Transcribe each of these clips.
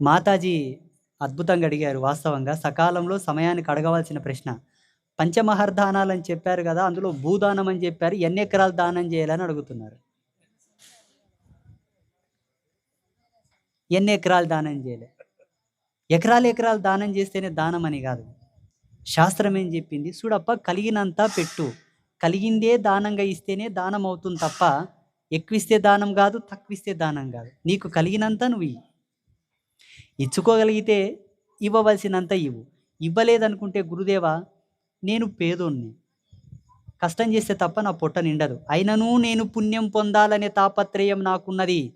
మాతాజీ అద్భుతంగా అడిగారు వాస్తవంగా. సకాలంలో సమయానికి అడగవలసిన ప్రశ్న. పంచమహర్దానాలు అని చెప్పారు కదా అందులో భూదానం అని చెప్పారు ఎన్ని ఎకరాలు దానం చేయాలని అడుగుతున్నారు. ఎన్ని ఎకరాలు దానం చేయలే. ఎకరాలు ఎకరాలు దానం చేస్తేనే దానం అని కాదు. శాస్త్రం ఏం చెప్పింది? చూడప్ప కలిగినంత పెట్టు. కలిగిందే దానంగా ఇస్తేనే దానం అవుతుంది తప్ప ఎక్కువిస్తే దానం కాదు తక్కువిస్తే దానం కాదు. నీకు కలిగినంత నువ్వు ఇయ్యి. ఇచ్చుకోగలిగితే ఇవ్వవలసినంత ఇవ్వు. ఇవ్వలేదనుకుంటే గురుదేవా నేను పేదోణ్ణి. కష్టం చేస్తే తప్ప నా పొట్ట నిండదు. అయినను నేను పుణ్యం పొందాలనే తాపత్రయం నాకున్నది.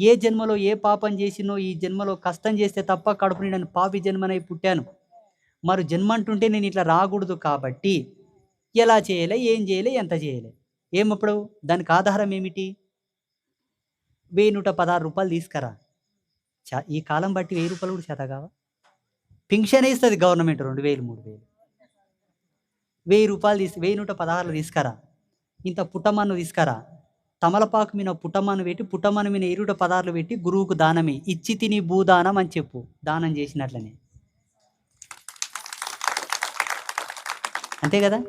ఏ జన్మలో ఏ పాపం చేసినో ఈ జన్మలో కష్టం చేస్తే తప్ప కడుపు నిండని పాపి జన్మనై పుట్టాను. మరి జన్మ అంటుంటే నేను ఇట్లా రాకూడదు కాబట్టి ఎలా చేయలే ఏం చేయలే ఎంత చేయలే? ఏమప్పుడు? దానికి ఆధారం ఏమిటి? వెయ్యి నూట పదహారు రూపాయలు తీసుకురా. ఈ కాలం బట్టి వెయ్యి రూపాయలు కూడా చేత కావా పింఛన్ ఇస్తుంది గవర్నమెంట్ రెండు వేలు మూడు వేలు. వెయ్యి రూపాయలు తీసి వెయ్యి నూట పదహారులు తీసుకురా. ఇంత పుట్టమన్ను తీసుకురా. తమలపాకు మీద పుట్టమన్ను పెట్టి పుట్టమన్ను మీద ఇరుట పదార్లు పెట్టి గురువుకు దానమే. ఇచ్చి తిని భూదానం అని చెప్పు. దానం చేసినట్లనే. అంతే కదా?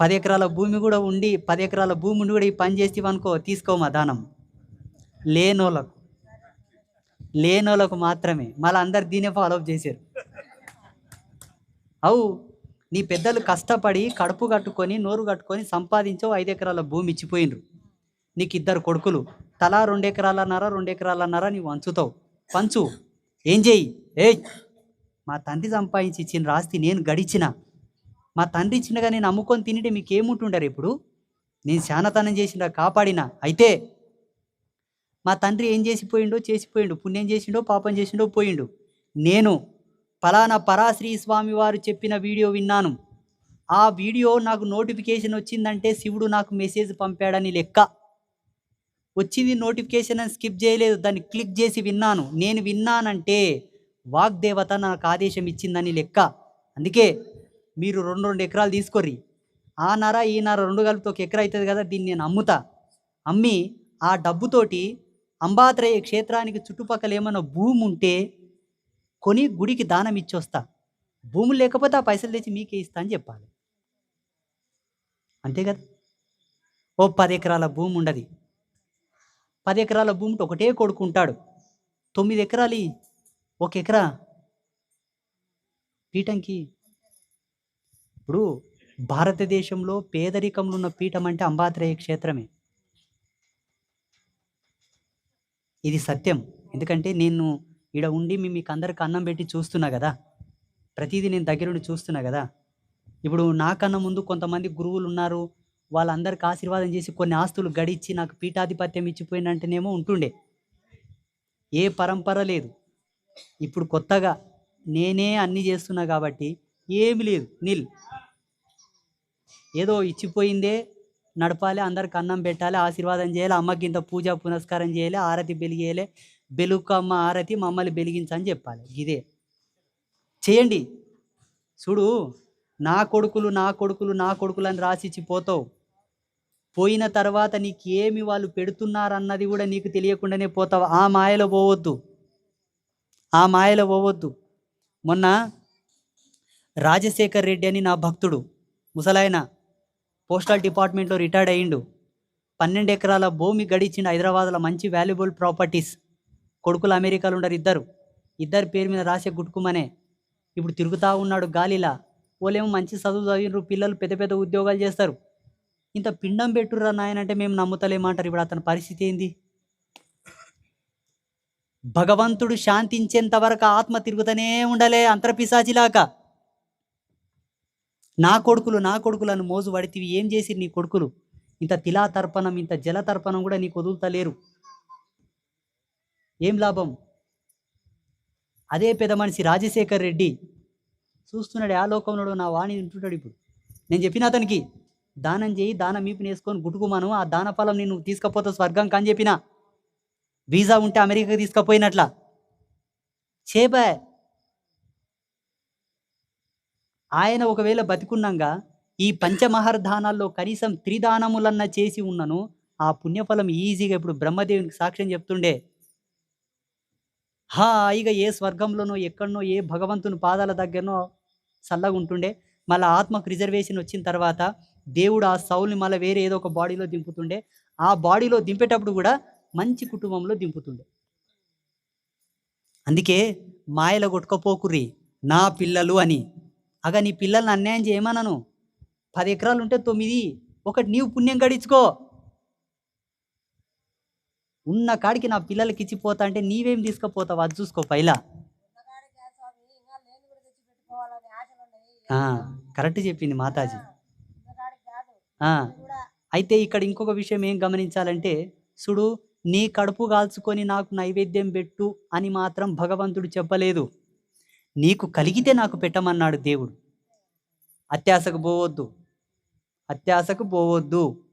పది ఎకరాల భూమి కూడా ఉండి పది ఎకరాల భూమి ఉండి కూడా ఈ పని చేస్తేవనుకో తీసుకోమా దానం. లేనోళ్ళకు. లేనోళ్ళకు మాత్రమే. మళ్ళీ అందరు దీనే ఫాలోఅప్ చేశారు. అవు నీ పెద్దలు కష్టపడి కడుపు కట్టుకొని నోరు కట్టుకొని సంపాదించో ఐదు ఎకరాల భూమి ఇచ్చిపోయినరు. నీకు ఇద్దరు కొడుకులు. తలా రెండు ఎకరాలన్నారా రెండు ఎకరాలన్నారా నీవు వంచుతావు. పంచు. ఏం చేయి? ఏ మా తండ్రి సంపాదించి ఇచ్చిన రాస్తి నేను గడిచిన. మా తండ్రి ఇచ్చినగా నేను అమ్ముకొని తినిటే మీకు ఏముంటుండారు ఇప్పుడు? నేను శానతనం చేసిన కాపాడిన. అయితే మా తండ్రి ఏం చేసిపోయిండో చేసిపోయిండు పుణ్యం చేసిండో పాపం చేసిండో పోయిండు. నేను ఫలానా పరాశ్రీ స్వామి వారు చెప్పిన వీడియో విన్నాను. ఆ వీడియో నాకు నోటిఫికేషన్ వచ్చిందంటే శివుడు నాకు మెసేజ్ పంపాడని లెక్క. వచ్చింది నోటిఫికేషన్ అని స్కిప్ చేయలేదు దాన్ని క్లిక్ చేసి విన్నాను. నేను విన్నానంటే వాగ్దేవత నాకు ఆదేశం ఇచ్చిందని లెక్క. అందుకే మీరు రెండు రెండు ఎకరాలు తీసుకొర్రి. ఆ నర ఈ నర రెండు కలిపితే ఒక ఎకరా అవుతుంది కదా దీన్ని నేను అమ్ముతా. అమ్మి ఆ డబ్బుతోటి అంబాత్రయ క్షేత్రానికి చుట్టుపక్కల ఏమైనా భూమి ఉంటే కొని గుడికి దానం ఇచ్చొస్తా. భూమి లేకపోతే ఆ పైసలు తెచ్చి మీకే ఇస్తా అని చెప్పాలి. అంతే కదా? ఓ పది ఎకరాల భూమి ఉండదు. పది ఎకరాల భూమి ఒకటే కొడుకుంటాడు తొమ్మిది ఎకరాలు ఒక ఎకరా పీఠంకి. ఇప్పుడు భారతదేశంలో పేదరికంలో ఉన్న పీఠం అంటే అంబాత్రేయ క్షేత్రమే. ఇది సత్యం. ఎందుకంటే నేను ఈడ ఉండి మీ మీకు అందరికి అన్నం పెట్టి చూస్తున్నా కదా. ప్రతిదీ నేను దగ్గరుండి చూస్తున్నా కదా. ఇప్పుడు నాకన్నా ముందు కొంతమంది గురువులు ఉన్నారు. వాళ్ళందరికి ఆశీర్వాదం చేసి కొన్ని ఆస్తులు గడిచి నాకు పీఠాధిపత్యం ఇచ్చిపోయినంటేనేమో ఉంటుండే. ఏ పరంపర లేదు. ఇప్పుడు కొత్తగా నేనే అన్నీ చేస్తున్నా కాబట్టి ఏమి లేదు. నిల్. ఏదో ఇచ్చిపోయిందే నడపాలి అందరికి అన్నం పెట్టాలి ఆశీర్వాదం చేయాలి అమ్మకి ఇంత పూజ పునస్కారం చేయాలి ఆరతి వెలిగేయాలి బెలుకు అమ్మ ఆరతి మమ్మల్ని వెలిగించని చెప్పాలి. ఇదే. చేయండి. చూడు నా కొడుకులు నా కొడుకులు నా కొడుకులు అని రాసిచ్చి పోతావు. పోయిన తర్వాత నీకు ఏమి వాళ్ళు పెడుతున్నారన్నది కూడా నీకు తెలియకుండానే పోతావు. ఆ మాయలో పోవద్దు. ఆ మాయలో పోవద్దు. మొన్న రాజశేఖర్ రెడ్డి అని నా భక్తుడు ముసలాయన పోస్టల్ డిపార్ట్మెంట్లో రిటైర్డ్ అయ్యిండు. పన్నెండు ఎకరాల భూమి గడిచిండు హైదరాబాద్లో మంచి వాల్యుబుల్ ప్రాపర్టీస్ కొడుకులు అమెరికాలో ఉండరు ఇద్దరు. ఇద్దరు పేరు మీద రాసే గుట్టుకుమనే ఇప్పుడు తిరుగుతూ ఉన్నాడు గాలిలా. వాళ్ళేమో మంచి చదువు చదివినరు పిల్లలు పెద్ద పెద్ద ఉద్యోగాలు చేస్తారు. ఇంత పిండం పెట్టుర్రా నాయనంటే మేము నమ్ముతలేమంటారు ఇప్పుడు అతని పరిస్థితి ఏంది? భగవంతుడు శాంతించేంత వరకు ఆత్మ తిరుగుతూనే ఉండలే అంతర్పిశాచిలాగా. నా కొడుకులు నా కొడుకులను మోజు పడితివి ఏం చేసిరు నీ కొడుకులు? ఇంత తిలా తర్పణం ఇంత జల తర్పణం కూడా నీకు వదులుతలేరు. ఏం లాభం? అదే పెద్ద మనిషి రాజశేఖర్ రెడ్డి చూస్తున్నాడు ఆ లోకంలో నా వాణి వింటున్నాడు ఇప్పుడు. నేను చెప్పిన అతనికి దానం చేయి దానం మీపు వేసుకొని గుట్టుకుమాను ఆ దాన ఫలం నేను తీసుకపోతా స్వర్గం కాని చెప్పిన? వీసా ఉంటే అమెరికాకి తీసుకుపోయినట్ల? చేపా ఆయన ఒకవేళ బతికున్నాగా ఈ పంచమహర్ధానాల్లో కనీసం త్రిదానములన్న చేసి ఉన్నను ఆ పుణ్యఫలం ఈజీగా ఇప్పుడు బ్రహ్మదేవునికి సాక్ష్యం చెప్తుండే. హాయిగా ఏ స్వర్గంలోనో ఎక్కడనో ఏ భగవంతుని పాదాల దగ్గరనో చల్లగా ఉంటుండే. మళ్ళీ ఆత్మకు రిజర్వేషన్ వచ్చిన తర్వాత దేవుడు ఆ సౌల్ని మళ్ళీ వేరే ఏదో ఒక బాడీలో దింపుతుండే. ఆ బాడీలో దింపేటప్పుడు కూడా మంచి కుటుంబంలో దింపుతుండే. అందుకే మాయల కొట్టుకపోకుర్రి నా పిల్లలు అని. అగ నీ పిల్లల్ని అన్యాయం చేయమనను. పది ఎకరాలు ఉంటే తొమ్మిది ఒకటి నీవు పుణ్యం గడించుకో. ఉన్న కాడికి నా పిల్లలకి ఇచ్చిపోతా అంటే నీవేం తీసుకుపోతావు? అది చూసుకో పైలా. కరెక్ట్ చెప్పింది మాతాజీ. అయితే ఇక్కడ ఇంకొక విషయం ఏం గమనించాలంటే చూడు నీ కడుపు కాల్చుకొని నాకు నైవేద్యం పెట్టు అని మాత్రం భగవంతుడు చెప్పలేదు. నీకు కలిగితే నాకు పెట్టమన్నాడు దేవుడు. అత్యాశకు పోవద్దు. అత్యాశకు పోవద్దు.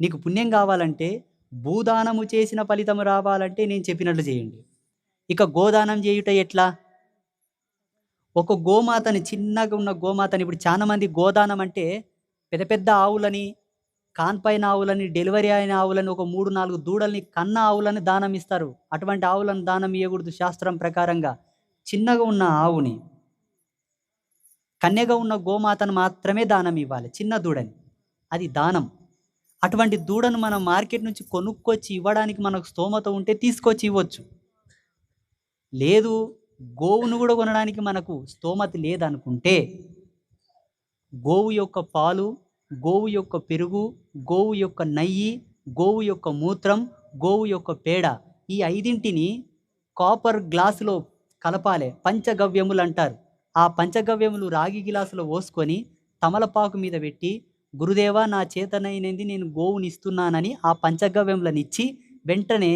నీకు పుణ్యం కావాలంటే భూదానము చేసిన ఫలితం రావాలంటే నేను చెప్పినట్లు చేయండి. ఇక గోదానం చేయుట ఎట్లా? ఒక గోమాతని చిన్నగా ఉన్న గోమాతని ఇప్పుడు చాలామంది గోదానం అంటే పెద్ద పెద్ద ఆవులని కాన్పైన ఆవులని డెలివరీ అయిన ఆవులని ఒక మూడు నాలుగు దూడల్ని కన్న ఆవులని దానం ఇస్తారు. అటువంటి ఆవులను దానం ఇవ్వకూడదు శాస్త్రం ప్రకారంగా. చిన్నగా ఉన్న ఆవుని కన్యగా ఉన్న గోమాతను మాత్రమే దానం ఇవ్వాలి. చిన్న దూడని. అది దానం. అటువంటి దూడను మనం మార్కెట్ నుంచి కొనుక్కొచ్చి ఇవ్వడానికి మనకు స్తోమత ఉంటే తీసుకొచ్చి ఇవ్వచ్చు. లేదు గోవును కూడా కొనడానికి మనకు స్తోమత లేదనుకుంటే గోవు యొక్క పాలు గోవు యొక్క పెరుగు గోవు యొక్క నెయ్యి గోవు యొక్క మూత్రం గోవు యొక్క పేడ ఈ ఐదింటిని కాపర్ గ్లాసులో కలపాలి. పంచగవ్యములు అంటారు ఆ పంచగవ్యములు రాగి గ్లాసులో పోసుకొని తమలపాకు మీద పెట్టి గురుదేవ నా చేతనైనది నేను గోవుని ఇస్తున్నానని ఆ పంచగవ్యములను ఇచ్చి వెంటనే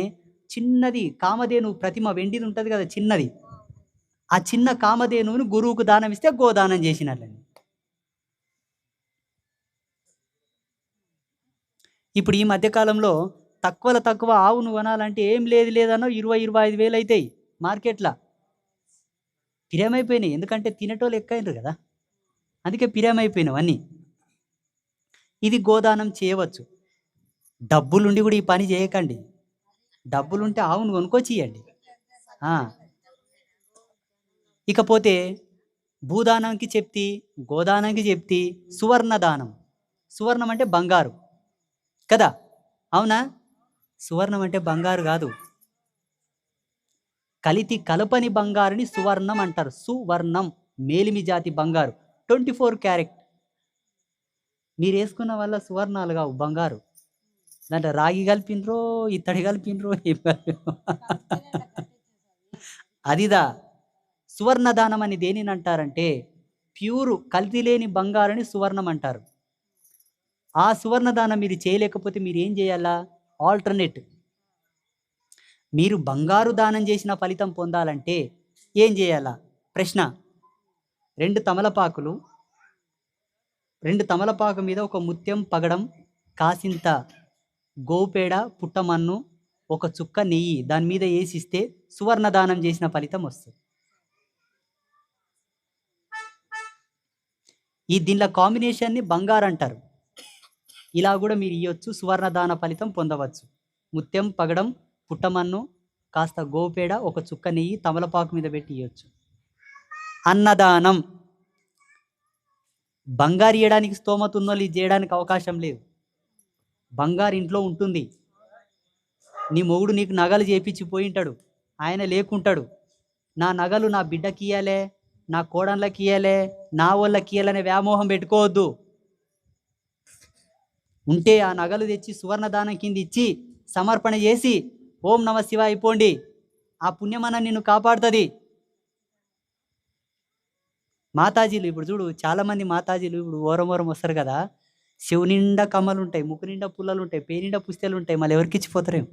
చిన్నది కామధేను ప్రతిమ వెండిది ఉంటుంది కదా చిన్నది. ఆ చిన్న కామధేనువుని గురువుకు దానం ఇస్తే గోదానం చేసినట్లని ఇప్పుడు ఈ మధ్యకాలంలో తక్కువలో తక్కువ ఆవును కొనాలంటే ఏం లేదు లేదనో ఇరవై ఇరవై ఐదు వేలు అవుతాయి మార్కెట్లో. పిరియమైపోయినాయి ఎందుకంటే తినేటోళ్ళు ఎక్కైనరు కదా. అందుకే పిరియమైపోయినావు అన్నీ ఇది గోదానం చేయవచ్చు. డబ్బులుండి కూడా ఈ పని చేయకండి. డబ్బులుంటే ఆవును కొనుక్కొచ్చి ఇవ్వండి ఇకపోతే భూదానంకి చెప్తి గోదానంకి చెప్తి సువర్ణ దానం సువర్ణం అంటే బంగారు. కదా? అవునా? సువర్ణం అంటే బంగారు కాదు. కలితి కలపని బంగారుని సువర్ణం అంటారు. సువర్ణం మేలిమి జాతి బంగారు. Twenty four carat. మీరు వేసుకున్న వల్ల సువర్ణాలు కావు బంగారు. దాంట్లో రాగి కలిపినరో ఇత్తడి కలిపినరో అదిదా. సువర్ణదానం అని దేనిని అంటారంటే ప్యూరు కల్తీ లేని బంగారుని సువర్ణం అంటారు. ఆ సువర్ణదానం మీరు చేయలేకపోతే మీరు ఏం చేయాలా? ఆల్టర్నేట్. మీరు బంగారు దానం చేసిన ఫలితం పొందాలంటే ఏం చేయాలా? ప్రశ్న. రెండు తమలపాకులు రెండు తమలపాకు మీద ఒక ముత్యం పగడం కాసింత గోపేడ పుట్టమన్ను ఒక చుక్క నెయ్యి దాని మీద వేసిస్తే సువర్ణదానం చేసిన ఫలితం వస్తుంది. ఈ దీనిలో కాంబినేషన్ని బంగారు అంటారు. ఇలా కూడా మీరు ఇవ్వచ్చు సువర్ణదాన ఫలితం పొందవచ్చు. ముత్యం పగడం పుట్టమన్ను కాస్త గోపేడ ఒక చుక్క నెయ్యి తమలపాకు మీద పెట్టి ఇవ్వచ్చు అన్నదానం. బంగారు ఇవ్వడానికి స్తోమత ఉన్నోళ్ళు ఇది చేయడానికి అవకాశం లేదు. బంగారు ఇంట్లో ఉంటుంది. నీ మొగుడు నీకు నగలు చేపించి పోయింటాడు ఆయన లేకుంటాడు. నా నగలు నా బిడ్డకి ఇయ్యాలే నా కోడళ్ళకి ఇయ్యాలే నా వాళ్ళకి ఇయ్యాలనే వ్యామోహం పెట్టుకోవద్దు. ఉంటే ఆ నగలు తెచ్చి సువర్ణదానం కింద ఇచ్చి సమర్పణ చేసి ఓం నమ శివ అయిపోండి ఆ పుణ్యమన నిన్ను కాపాడుతుంది. మాతాజీలు ఇప్పుడు చూడు చాలామంది మాతాజీలు ఇప్పుడు ఓరం ఓరం వస్తారు కదా. శివు నిండా కమ్మలు ఉంటాయి ముక్కు నిండా పుల్లలు ఉంటాయి పే నిండా పుస్తలు ఉంటాయి మళ్ళీ ఎవరికి ఇచ్చిపోతారేం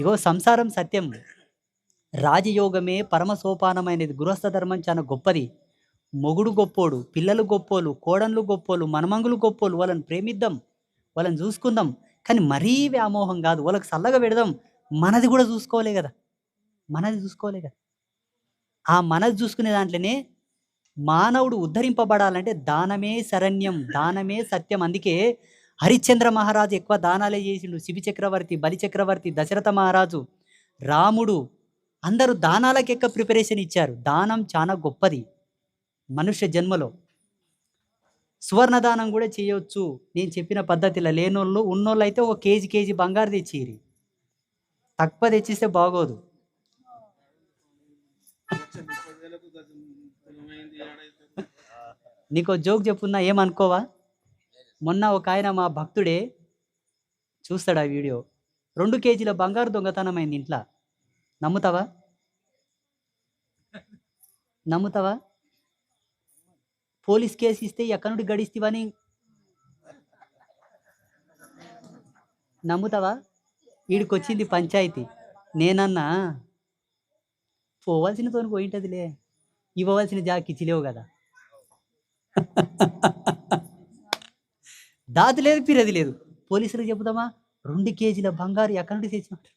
ఇగో సంసారం సత్యం. రాజయోగమే పరమ సోపానమైనది గృహస్థ ధర్మం చాలా గొప్పది. మొగుడు గొప్పోడు పిల్లలు గొప్పోలు కోడన్లు గొప్పోలు మనమంగులు గొప్పోలు వాళ్ళని ప్రేమిద్దాం వాళ్ళని చూసుకుందాం. కానీ మరీ వ్యామోహం కాదు. వాళ్ళకి చల్లగా పెడదాం. మనది కూడా చూసుకోలే కదా. మనది చూసుకోలే కదా. ఆ మనది చూసుకునే దాంట్లోనే మానవుడు ఉద్ధరింపబడాలంటే దానమే శరణ్యం దానమే సత్యం. అందుకే హరిశ్చంద్ర మహారాజు ఎక్కువ దానాలే చేసిండు. శివి చక్రవర్తి బలి చక్రవర్తి దశరథ మహారాజు రాముడు అందరూ దానాలకు ఎక్కువ ప్రిపరేషన్ ఇచ్చారు. దానం చాలా గొప్పది. మనుష్య జన్మలో సువర్ణదానం కూడా చేయొచ్చు. నేను చెప్పిన పద్ధతిలో లేనోళ్ళు ఉన్నోళ్ళు అయితే ఒక కేజీ కేజీ బంగారు తెచ్చిరి తక్కువ తెచ్చిస్తే బాగోదు. నీకు జోక్ చెప్పున్నా ఏమనుకోవా? మొన్న ఒక ఆయన మా భక్తుడే చూస్తాడు ఆ వీడియో. రెండు కేజీల బంగారు దొంగతనమైంది ఇంట్లో. నమ్ముతావా? నమ్ముతావా? పోలీస్ కేసు ఇస్తే ఎక్కడి నుండి గడిస్తావని నమ్ముతావా? వీడికి వచ్చింది పంచాయతీ. నేనన్నా పోవాల్సిన తోని పోయింటదిలే. ఇవ్వవలసిన జాకి లేవు కదా. దాది లేదు పిరది లేదు. పోలీసులకు చెబుదామా రెండు కేజీల బంగారు ఎక్కడి నుండి తెచ్చినట్టు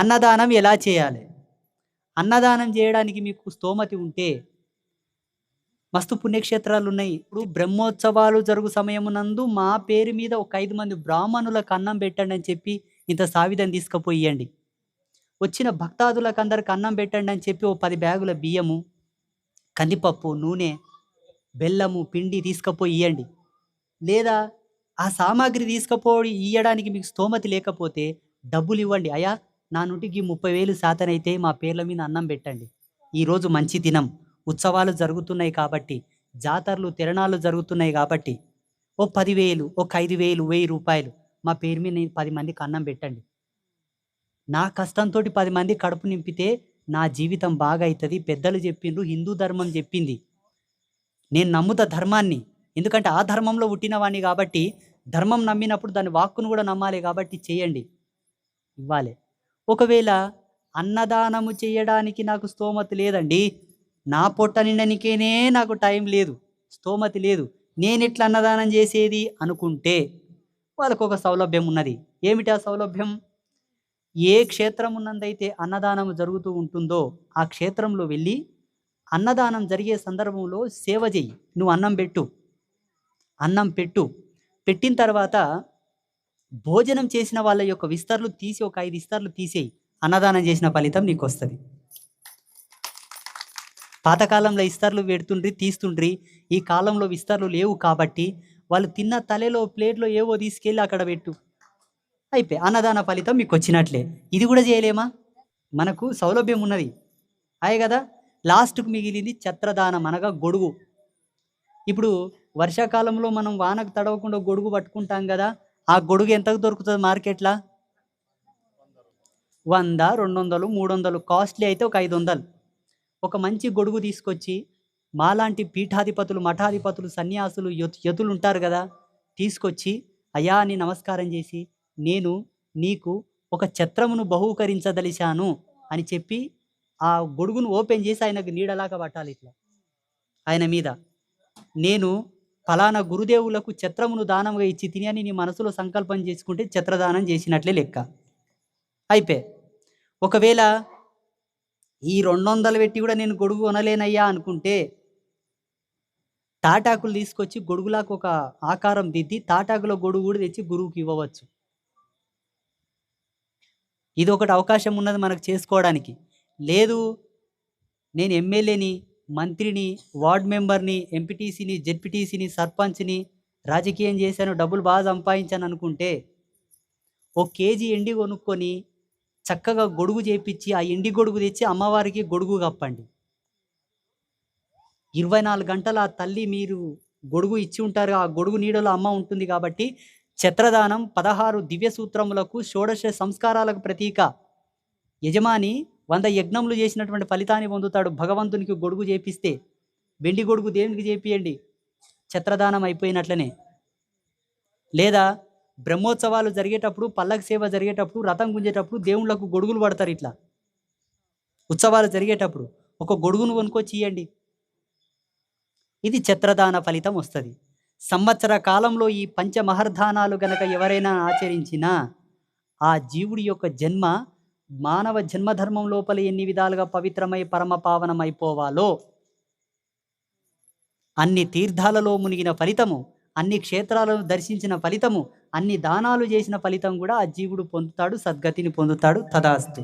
అన్నదానం ఎలా చేయాలి? అన్నదానం చేయడానికి మీకు స్తోమతి ఉంటే మస్తు పుణ్యక్షేత్రాలు ఉన్నాయి ఇప్పుడు బ్రహ్మోత్సవాలు జరుగు సమయమునందు మా పేరు మీద ఒక ఐదు మంది బ్రాహ్మణులకు అన్నం పెట్టండి అని చెప్పి ఇంత సావిధం తీసుకుపోయండి. వచ్చిన భక్తాదులకు అందరికి అన్నం పెట్టండి అని చెప్పి ఓ పది బ్యాగుల బియ్యము కందిపప్పు నూనె బెల్లము పిండి తీసుకుపోయి ఇవ్వండి లేదా ఆ సామాగ్రి తీసుకుపోయి ఇవ్వడానికి మీకు స్తోమతి లేకపోతే డబ్బులు ఇవ్వండి. అయ్యా నా నుండికి ముప్పై వేలు శాతనైతే మా పేర్ల మీద అన్నం పెట్టండి. ఈరోజు మంచి దినం. ఉత్సవాలు జరుగుతున్నాయి కాబట్టి జాతరలు తిరణాలు జరుగుతున్నాయి కాబట్టి ఓ పదివేలు ఒక ఐదు వేలు వెయ్యి రూపాయలు మా పేరు మీద పది మందికి అన్నం పెట్టండి. నా కష్టంతో పది మంది కడుపు నింపితే నా జీవితం బాగా అవుతుంది పెద్దలు చెప్పిండ్రు హిందూ ధర్మం చెప్పింది. నేను నమ్ముతా ధర్మాన్ని. ఎందుకంటే ఆ ధర్మంలో పుట్టినవాణ్ణి కాబట్టి ధర్మం నమ్మినప్పుడు దాని వాక్కును కూడా నమ్మాలి కాబట్టి చేయండి. ఇవ్వాలి. ఒకవేళ అన్నదానము చేయడానికి నాకు స్తోమత లేదండి నా పొట్ట నిండనికేనే నాకు టైం లేదు స్తోమతి లేదు. నేను ఎట్లా అన్నదానం చేసేది అనుకుంటే వాళ్ళకు ఒక సౌలభ్యం ఉన్నది. ఏమిటి ఆ సౌలభ్యం? ఏ క్షేత్రం ఉన్నందైతే అన్నదానం జరుగుతూ ఉంటుందో ఆ క్షేత్రంలో వెళ్ళి అన్నదానం జరిగే సందర్భంలో సేవ చెయ్యి. నువ్వు అన్నం పెట్టు. అన్నం పెట్టు. పెట్టిన తర్వాత భోజనం చేసిన వాళ్ళ యొక్క విస్తర్లు తీసి ఒక ఐదు విస్తర్లు తీసేయి. అన్నదానం చేసిన ఫలితం నీకు వస్తుంది. పాతకాలంలో ఇస్తర్లు పెడుతుండ్రి తీస్తుండ్రి. ఈ కాలంలో విస్తర్లు లేవు కాబట్టి వాళ్ళు తిన్న తలలో ప్లేట్లో ఏవో తీసుకెళ్ళి అక్కడ పెట్టు. అయిపోయి అన్నదాన ఫలితం మీకు వచ్చినట్లే. ఇది కూడా చేయలేమా? మనకు సౌలభ్యం ఉన్నది. అయ్యే కదా? లాస్ట్కు మిగిలింది ఛత్రదానం అనగా గొడుగు. ఇప్పుడు వర్షాకాలంలో మనం వానకు తడవకుండా గొడుగు పట్టుకుంటాం కదా ఆ గొడుగు ఎంతకు దొరుకుతుంది మార్కెట్లో? వంద రెండు వందలు మూడు వందలు కాస్ట్లీ అయితే ఒక ఐదు వందలు ఒక మంచి గొడుగు తీసుకొచ్చి మాలాంటి పీఠాధిపతులు మఠాధిపతులు సన్యాసులు యతులు ఉంటారు కదా తీసుకొచ్చి అయ్యా అని నమస్కారం చేసి నేను నీకు ఒక ఛత్రమును బహూకరించదలిశాను అని చెప్పి ఆ గొడుగును ఓపెన్ చేసి ఆయనకు నీడలాగా పట్టాలి ఇట్లా. ఆయన మీద. నేను ఫలానా గురుదేవులకు ఛత్రమును దానంగా ఇచ్చి తిని అని నీ మనసులో సంకల్పం చేసుకుంటే ఛత్రదానం చేసినట్లే లెక్క. అయిపోయి ఒకవేళ ఈ రెండు వందలు పెట్టి కూడా నేను గొడుగు కొనలేనయ్యా అనుకుంటే తాటాకులు తీసుకొచ్చి గొడుగులాకు ఒక ఆకారం దిద్ది తాటాకులో గొడుగు కూడా తెచ్చి గురువుకి ఇవ్వవచ్చు. ఇది ఒకటి అవకాశం ఉన్నది మనకు చేసుకోవడానికి. లేదు నేను ఎమ్మెల్యేని మంత్రిని వార్డ్ మెంబర్ని ఎంపీటీసీని జెడ్పీటీసీని సర్పంచ్ని రాజకీయం చేశాను డబ్బులు బాగా సంపాదించాను అనుకుంటే ఓ కేజీ ఎండి కొనుక్కొని చక్కగా గొడుగు చేపించి ఆ ఎండి గొడుగు తెచ్చి అమ్మవారికి గొడుగు కప్పండి. ఇరవై నాలుగు గంటల ఆ తల్లి మీరు గొడుగు ఇచ్చి ఉంటారు ఆ గొడుగు నీడలో అమ్మ ఉంటుంది కాబట్టి ఛత్రదానం పదహారు దివ్య సూత్రములకు షోడశ సంస్కారాలకు ప్రతీక. యజమాని వంద యజ్ఞములు చేసినటువంటి ఫలితాన్ని పొందుతాడు. భగవంతునికి గొడుగు చేపిస్తే వెండి గొడుగు దేవునికి చేపియండి. ఛత్రదానం అయిపోయినట్లనే. లేదా బ్రహ్మోత్సవాలు జరిగేటప్పుడు పల్లకి సేవ జరిగేటప్పుడు రథం గుంజేటప్పుడు దేవుళ్ళకు గొడుగులు పడతారు ఇట్లా. ఉత్సవాలు జరిగేటప్పుడు ఒక గొడుగును కొనుక్కొచ్చి ఇవ్వండి ఇది ఛత్రదాన ఫలితం వస్తుంది. సంవత్సర కాలంలో ఈ పంచమహర్ధానాలు గనక ఎవరైనా ఆచరించినా ఆ జీవుడి యొక్క జన్మ మానవ జన్మధర్మం లోపల ఎన్ని విధాలుగా పవిత్రమై పరమ పావనమైపోవాలో అన్ని తీర్థాలలో మునిగిన ఫలితము అన్ని క్షేత్రాలను దర్శించిన ఫలితము అన్ని దానాలు చేసిన ఫలితం కూడా ఆ జీవుడు పొందుతాడు సద్గతిని పొందుతాడు తదాస్తు.